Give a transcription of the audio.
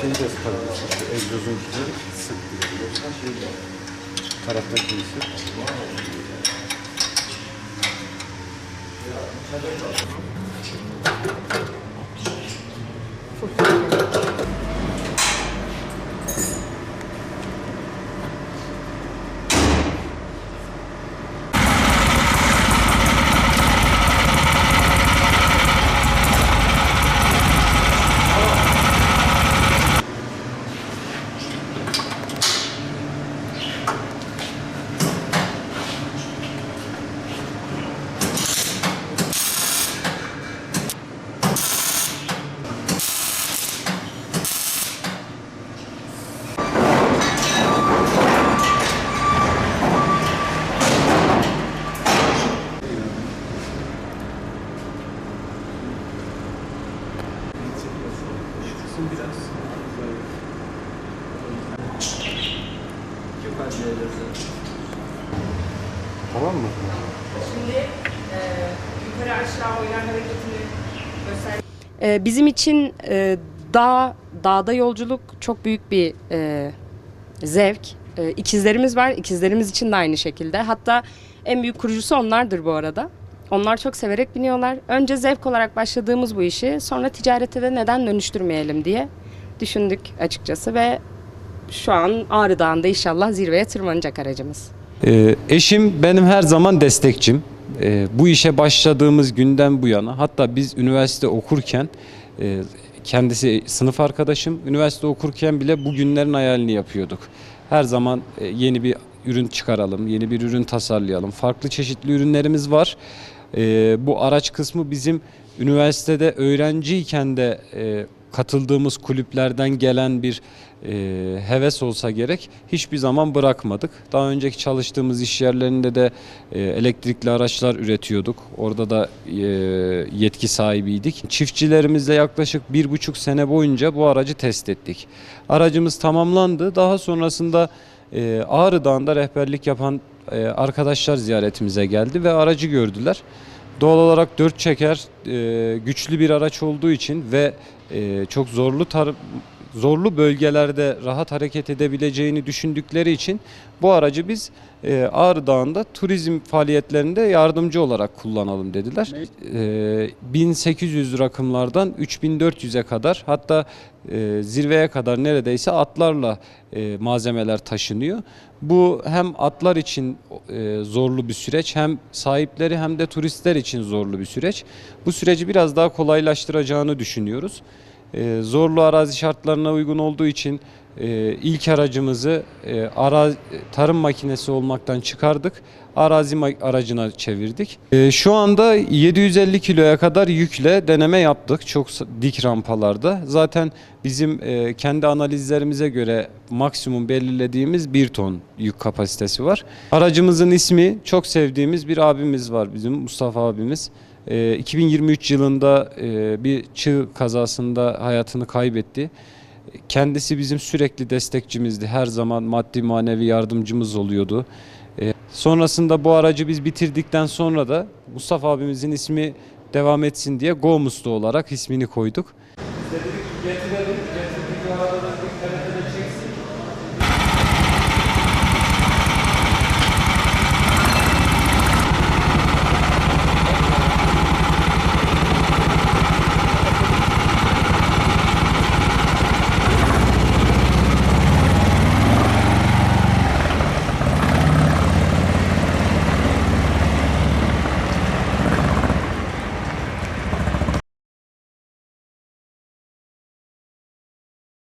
şeyi de sıkabilirsin. Şu egzozunkileri sık diyor. Taraftaki ise. Tamam mı? Şimdi e, yukarı aşağı oynar hareketini göster. Ee, bizim için e, dağ, dağda yolculuk çok büyük bir e, zevk. E, ikizlerimiz var, ikizlerimiz için de aynı şekilde. Hatta en büyük kurucusu onlardır bu arada. Onlar çok severek biniyorlar. Önce zevk olarak başladığımız bu işi sonra ticarete de neden dönüştürmeyelim diye düşündük açıkçası ve şu an Ağrı Dağı'nda inşallah zirveye tırmanacak aracımız. Ee, eşim benim her zaman destekçim. Ee, bu işe başladığımız günden bu yana hatta biz üniversite okurken e, kendisi sınıf arkadaşım. Üniversite okurken bile bu günlerin hayalini yapıyorduk. Her zaman e, yeni bir ürün çıkaralım, yeni bir ürün tasarlayalım. Farklı çeşitli ürünlerimiz var. Ee, bu araç kısmı bizim üniversitede öğrenciyken de e, katıldığımız kulüplerden gelen bir e, heves olsa gerek hiçbir zaman bırakmadık. Daha önceki çalıştığımız iş yerlerinde de e, elektrikli araçlar üretiyorduk. Orada da e, yetki sahibiydik. Çiftçilerimizle yaklaşık bir buçuk sene boyunca bu aracı test ettik. Aracımız tamamlandı. Daha sonrasında e, Ağrı Dağı'nda rehberlik yapan e, arkadaşlar ziyaretimize geldi ve aracı gördüler. Doğal olarak dört çeker e, güçlü bir araç olduğu için ve e, çok zorlu tar- zorlu bölgelerde rahat hareket edebileceğini düşündükleri için bu aracı biz e, Ağrı Dağı'nda turizm faaliyetlerinde yardımcı olarak kullanalım dediler. E, 1800 rakımlardan 3400'e kadar hatta e, zirveye kadar neredeyse atlarla e, malzemeler taşınıyor. Bu hem atlar için e, zorlu bir süreç hem sahipleri hem de turistler için zorlu bir süreç. Bu süreci biraz daha kolaylaştıracağını düşünüyoruz. E, zorlu arazi şartlarına uygun olduğu için e, ilk aracımızı e, tarım makinesi olmaktan çıkardık. Arazi aracına çevirdik. E, şu anda 750 kiloya kadar yükle deneme yaptık çok dik rampalarda. Zaten bizim kendi analizlerimize göre maksimum belirlediğimiz 1 ton yük kapasitesi var. Aracımızın ismi çok sevdiğimiz bir abimiz var bizim Mustafa abimiz. E, 2023 yılında e, bir çığ kazasında hayatını kaybetti. Kendisi bizim sürekli destekçimizdi. Her zaman maddi manevi yardımcımız oluyordu. E, sonrasında bu aracı biz bitirdikten sonra da Mustafa abimizin ismi devam etsin diye Go Musta olarak ismini koyduk.